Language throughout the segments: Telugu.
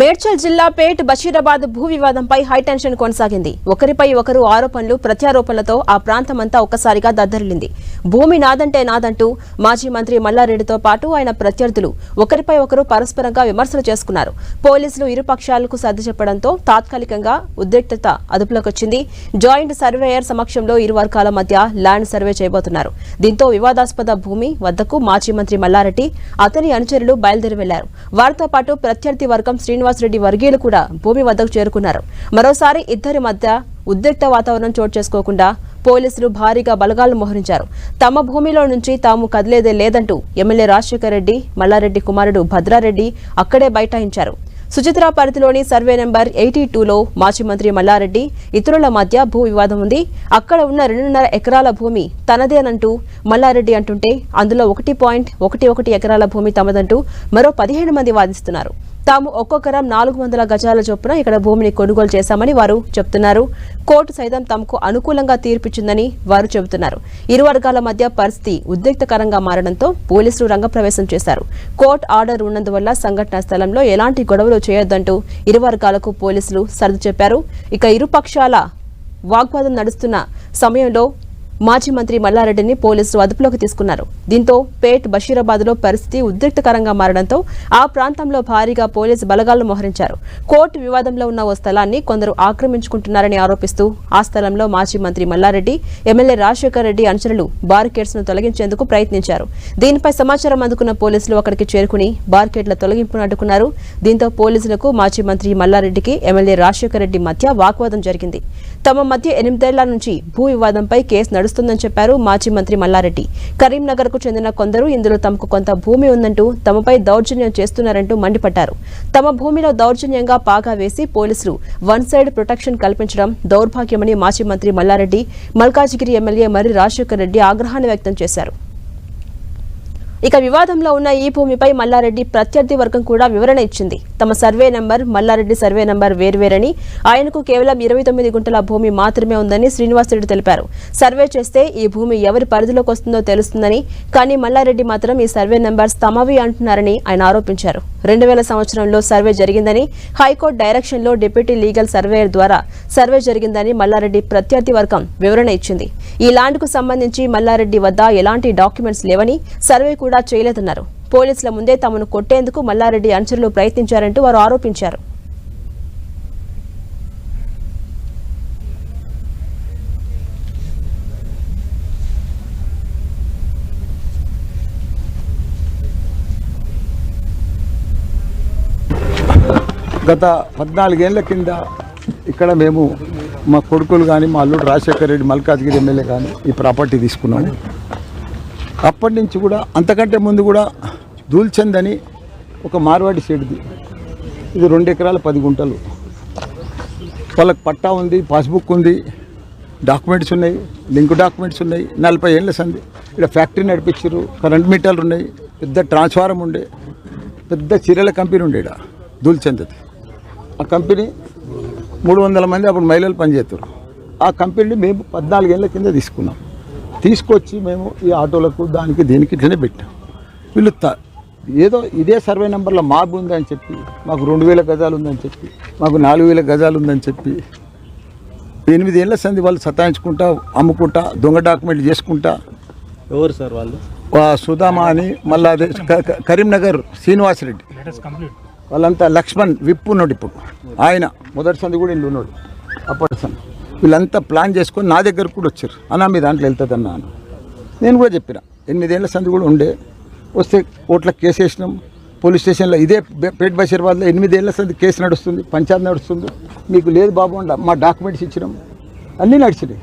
మేడ్చల్ జిల్లా పేట్ బషీరాబాద్ భూ వివాదంపై హైటెన్షన్ కొనసాగింది. ఒకరిపై ఒకరు ఆరోపణలు ప్రత్యారోపణలతో ఆ ప్రాంతమంతా ఒక్కసారిగా దద్దరిల్లింది. భూమి నాదంటే నాదంటూ మాజీ మంత్రి మల్లారెడ్డితో పాటు ఆయన ప్రత్యర్థులు ఒకరిపై ఒకరు పరస్పరంగా విమర్శలు చేసుకున్నారు. పోలీసులు ఇరు పక్షాలకు సర్ది చెప్పడంతో తాత్కాలికంగా ఉద్రిక్తత అదుపులోకి వచ్చింది జాయింట్ సర్వేయర్ సమక్షంలో ఇరు వర్గాల మధ్య ల్యాండ్ సర్వే చేయబోతున్నారు. దీంతో వివాదాస్పద భూమి వద్దకు మాజీ మంత్రి మల్లారెడ్డి అతని అనుచరులు బయలుదేరి వెళ్ళారు. వారితో పాటు ప్రత్యర్థి వర్గం శ్రీనివాసరెడ్డి వర్గీయులు కూడా భూమి వద్దకు చేరుకున్నారు. మరోసారి ఇద్దరి మధ్య ఉద్రిక్త వాతావరణం చోటు చేసుకోకుండా పోలీసులు భారీగా బలగాలు మోహరించారు. తమ భూమిలో నుంచి తాము కదిలేదే లేదంటూ ఎమ్మెల్యే రాజశేఖర రెడ్డి మల్లారెడ్డి కుమారుడు భద్రారెడ్డి అక్కడే బైఠాయించారు. సుచిత్ర పరిధిలోని సర్వే నెంబర్ ఎయిటీ టూలో మాజీ మంత్రి మల్లారెడ్డి ఇతరుల మధ్య భూ వివాదం ఉంది. అక్కడ ఉన్న రెండున్నర ఎకరాల భూమి తనదేనంటూ మల్లారెడ్డి అంటుంటే అందులో ఒకటి పాయింట్ ఒకటి ఒకటి ఎకరాల భూమి తమదంటూ మరో పదిహేను మంది వాదిస్తున్నారు. తాము ఒక్కొక్కరం నాలుగు వందల గజాల చొప్పున ఇక్కడ భూమిని కొనుగోలు చేశామని వారు చెబుతున్నారు కోర్టు సైతం తమకు అనుకూలంగా తీర్పిచ్చిందని వారు చెబుతున్నారు. ఇరు వర్గాల మధ్య పరిస్థితి ఉద్రిక్తకరంగా మారడంతో పోలీసులు రంగప్రవేశం చేశారు. కోర్టు ఆర్డర్ ఉన్నందువల్ల సంఘటనా స్థలంలో ఎలాంటి గొడవలు చేయొద్దంటూ ఇరు వర్గాలకు పోలీసులు సర్ది చెప్పారు. ఇక ఇరుపక్షాల వాగ్వాదం నడుస్తున్న సమయంలో మాజీ మంత్రి మల్లారెడ్డిని పోలీసులు అదుపులోకి తీసుకున్నారు. దీంతో పేట్ బషీరాబాద్లో పరిస్థితి ఉద్రిక్తకరంగా మారడంతో ఆ ప్రాంతంలో భారీగా పోలీసు బలగాలను మోహరించారు. కోర్టు వివాదంలో ఉన్న ఓ స్థలాన్ని కొందరు ఆక్రమించుకుంటున్నారని ఆరోపిస్తూ ఆ స్థలంలో మాజీ మంత్రి మల్లారెడ్డి ఎమ్మెల్యే రాజశేఖర్ రెడ్డి అనుచరులు బారికేడ్స్ను తొలగించేందుకు ప్రయత్నించారు. దీనిపై సమాచారం అందుకున్న పోలీసులు అక్కడికి చేరుకుని బార్కెట్ల తొలగింపును అడ్డుకున్నారు. దీంతో పోలీసులకు మాజీ మంత్రి మల్లారెడ్డికి ఎమ్మెల్యే రాజశేఖర్ రెడ్డి మధ్య వాగ్వాదం జరిగింది. తమ మధ్య ఎనిమిదేళ్ళ నుంచి భూ వివాదంపై కేసు నడుస్తుందని చెప్పారు మాజీ మంత్రి మల్లారెడ్డి. కరీంనగర్కు చెందిన కొందరు ఇందులో తమకు కొంత భూమి ఉందంటూ తమపై దౌర్జన్యం చేస్తున్నారంటూ మండిపడ్డారు. తమ భూమిలో దౌర్జన్యంగా పాగా వేసి పోలీసులు వన్ సైడ్ ప్రొటెక్షన్ కల్పించడం దౌర్భాగ్యమని మాజీ మంత్రి మల్లారెడ్డి మల్కాజిగిరి ఎమ్మెల్యే మర్రి రాజశేఖర్ రెడ్డి ఆగ్రహాన్ని వ్యక్తం చేశారు. ఇక వివాదంలో ఉన్న ఈ భూమిపై మల్లారెడ్డి ప్రత్యర్థి వర్గం కూడా వివరణ ఇచ్చింది. తమ survey number Malla Reddy survey number వేర్వేరని ఆయనకు కేవలం ఇరవై తొమ్మిది గుంటల భూమి మాత్రమే ఉందని శ్రీనివాసరెడ్డి తెలిపారు. సర్వే చేస్తే ఈ భూమి ఎవరి పరిధిలోకి వస్తుందో తెలుస్తుందని కానీ మల్లారెడ్డి మాత్రం ఈ సర్వే నంబర్స్ తమవి అంటున్నారని ఆయన ఆరోపించారు. రెండు వేల సంవత్సరంలో సర్వే జరిగిందని హైకోర్టు డైరెక్షన్లో డిప్యూటీ లీగల్ సర్వేయర్ ద్వారా సర్వే జరిగిందని మల్లారెడ్డి ప్రత్యర్థి వర్గం వివరణ ఇచ్చింది. ఈ ల్యాండ్కు సంబంధించి మల్లారెడ్డి వద్ద ఎలాంటి డాక్యుమెంట్స్ లేవని సర్వే కూడా చేయలేదన్నారు. పోలీసుల ముందే తమను కొట్టేందుకు మల్లారెడ్డి అనుచరులు ప్రయత్నించారంటూ వారు ఆరోపించారు. గత పద్నాలుగేళ్ళ కింద ఇక్కడ మేము మా కొడుకులు కానీ మా అల్లుడు రాజశేఖర రెడ్డి మల్కాజ్గిరి ఎమ్మెల్యే కానీ ఈ ప్రాపర్టీ తీసుకున్నాము. అప్పటి నుంచి కూడా అంతకంటే ముందు కూడా దూల్చంద్ అని ఒక మార్వాడి షెడ్ది. ఇది రెండు ఎకరాల పది గుంటలు. వాళ్ళకి పట్టా ఉంది పాస్బుక్ ఉంది డాక్యుమెంట్స్ ఉన్నాయి లింక్ డాక్యుమెంట్స్ ఉన్నాయి. నలభై ఏళ్ళ సంది ఇక్కడ ఫ్యాక్టరీ నడిపించారు కరెంట్ మీటర్లు ఉన్నాయి పెద్ద ట్రాన్స్ఫారం ఉండే పెద్ద చీరల కంపెనీ ఉండే ఇక్కడ దూల్చందది. ఆ కంపెనీ మూడు వందల మంది అప్పుడు మహిళలు పనిచేస్తారు. ఆ కంపెనీని మేము పద్నాలుగేళ్ళ కింద తీసుకున్నాం. తీసుకొచ్చి మేము ఈ ఆటోలకు దానికి దీనికి ఇట్లనే పెట్టాం. వీళ్ళు త- ఏదో ఇదే సర్వే నెంబర్లో మాకు ఉందని చెప్పి మాకు రెండు వేల గజాలు ఉందని చెప్పి మాకు నాలుగు వేల గజాలు ఉందని చెప్పి ఎనిమిది ఏళ్ళ సంది వాళ్ళు సతాయించుకుంటా అమ్ముకుంటా దొంగ డాక్యుమెంట్లు చేసుకుంటా. ఎవరు సార్ వాళ్ళు? ఆ సుధామా అని మళ్ళీ అదే కరీంనగర్ శ్రీనివాసరెడ్డి. వాళ్ళంతా లక్ష్మణ్ విప్పు ఉన్నాడు ఇప్పుడు. ఆయన మొదటి సంది కూడా ఇల్లు ఉన్నాడు అప్పటి సంది. వీళ్ళంతా ప్లాన్ చేసుకొని నా దగ్గరకు కూడా వచ్చారు. అన్నా మీ దాంట్లో వెళ్తుందన్నా అని. నేను కూడా చెప్పిన. ఎనిమిదేళ్ళ సంది కూడా ఉండే. వస్తే కోర్టులో కేసు వేసినాం. పోలీస్ స్టేషన్లో ఇదే పేట్ బషీర్బాద్లో ఎనిమిదేళ్ళ సంది కేసు నడుస్తుంది. పంచాయతీ నడుస్తుంది. మీకు లేదు బాబు అండ మా డాక్యుమెంట్స్ ఇచ్చినాం. అన్నీ నడిచినాయి.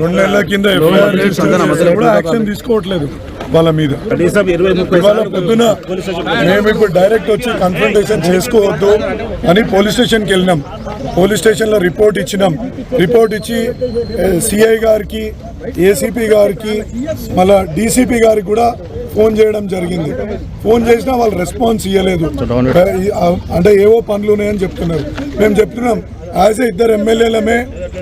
రెండు నెలల కింద యాక్షన్ తీసుకోవట్లేదు. వాళ్ళ మీద. ఇవాళ పొద్దున మేము ఇప్పుడు డైరెక్ట్ వచ్చి కన్ఫrontation చేసుకోవద్దు అని పోలీస్ స్టేషన్కి వెళ్ళినాం. పోలీస్ స్టేషన్లో రిపోర్ట్ ఇచ్చినాం. రిపోర్ట్ ఇచ్చి సిఐ గారికి ఏసీపీ గారికి మళ్ళా డీసీపీ గారికి కూడా ఫోన్ చేయడం జరిగింది. ఫోన్ చేసినా వాళ్ళు రెస్పాన్స్ ఇవ్వలేదు అంటే ఏవో పనులు ఉన్నాయని చెప్తున్నారు. మేము చెప్తున్నాం యాజ్ ఏ ఇద్దరు ఎమ్మెల్యేలమే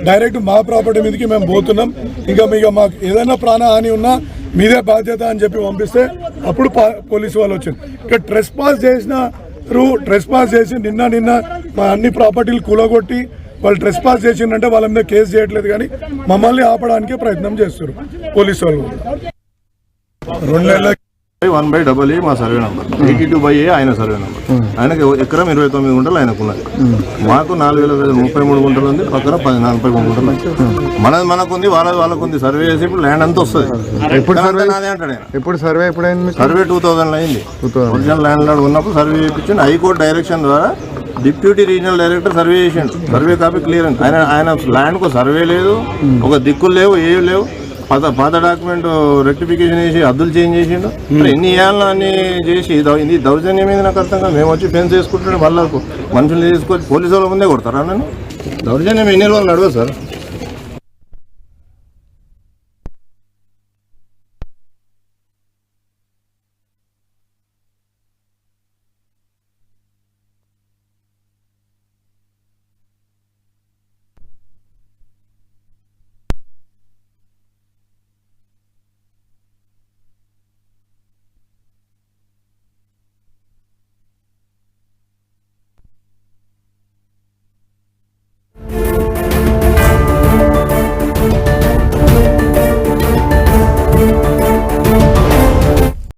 డైరెక్ట్ మా ప్రాపర్టీ మీదకి మేము పోతున్నాం. ఇంకా మీకు మాకు ఏదైనా ప్రాణహాని ఉన్నా మీదే బాధ్యత అని చెప్పి పంపిస్తే అప్పుడు పా- పోలీసు వాళ్ళు వచ్చింది ఇక ట్రెస్ పాస్ చేసిన ట్రెస్ పాస్ చేసి నిన్న నిన్న మా అన్ని ప్రాపర్టీలు కూలగొట్టి వాళ్ళు ట్రెస్ పాస్ చేసిందంటే వాళ్ళ మీద కేసు చేయట్లేదు కానీ మమ్మల్ని ఆపడానికే ప్రయత్నం చేస్తారు పోలీసు వాళ్ళు. రెండు నెలల వన్ బై డబల్ ఏ మా survey number eighty two by A ఆయన సర్వే నంబర్ ఆయనకి ఎకరం ఇరవై తొమ్మిది గుంటలు ఆయనకు ఉన్నది మాకు నాలుగు వేల ముప్పై మూడు గుంటలు ఉంది పక్కన పది నలభై మూడు గుంటలు ఉంది. మనది మనకు ఉంది వాళ్ళది వాళ్ళకు ఉంది సర్వే చేసి ఇప్పుడు ల్యాండ్ అంతా వస్తుంది. ఎప్పుడు కానీ సర్వే? నాదే అంటాడు ఎప్పుడు సర్వే ఎప్పుడైంది సర్వే టూ థౌసండ్ అయింది. 2000. ఒరిజినల్ ల్యాండ్ లార్డ్ ఉన్నప్పుడు సర్వే చేయించండి. హైకోర్టు డైరెక్షన్ ద్వారా డిప్యూటీ రీజనల్ డైరెక్టర్ సర్వే చేసిండు. సర్వే కాపీ క్లియర్ ఆయన ఆయన ల్యాండ్కు సర్వే లేదు ఒక దిక్కులు లేవు ఏవి లేవు. పాత పాత డాక్యుమెంట్ రెక్టిఫికేషన్ చేసి అద్దులు చేంజ్ చేసిండు. మరి ఎన్ని ఏళ్ళ అన్ని చేసి ఇది దౌర్జన్యం మీద నాకు అర్థం కాదు. మేము వచ్చి ఫెన్స్ వేసుకుంటుంటే వాళ్ళకు మనుషులు తీసుకొచ్చి పోలీసు వాళ్ళ ముందే కొడతారా నన్ను? దౌర్జన్యం ఎన్ని రోజులు నడవదు సార్?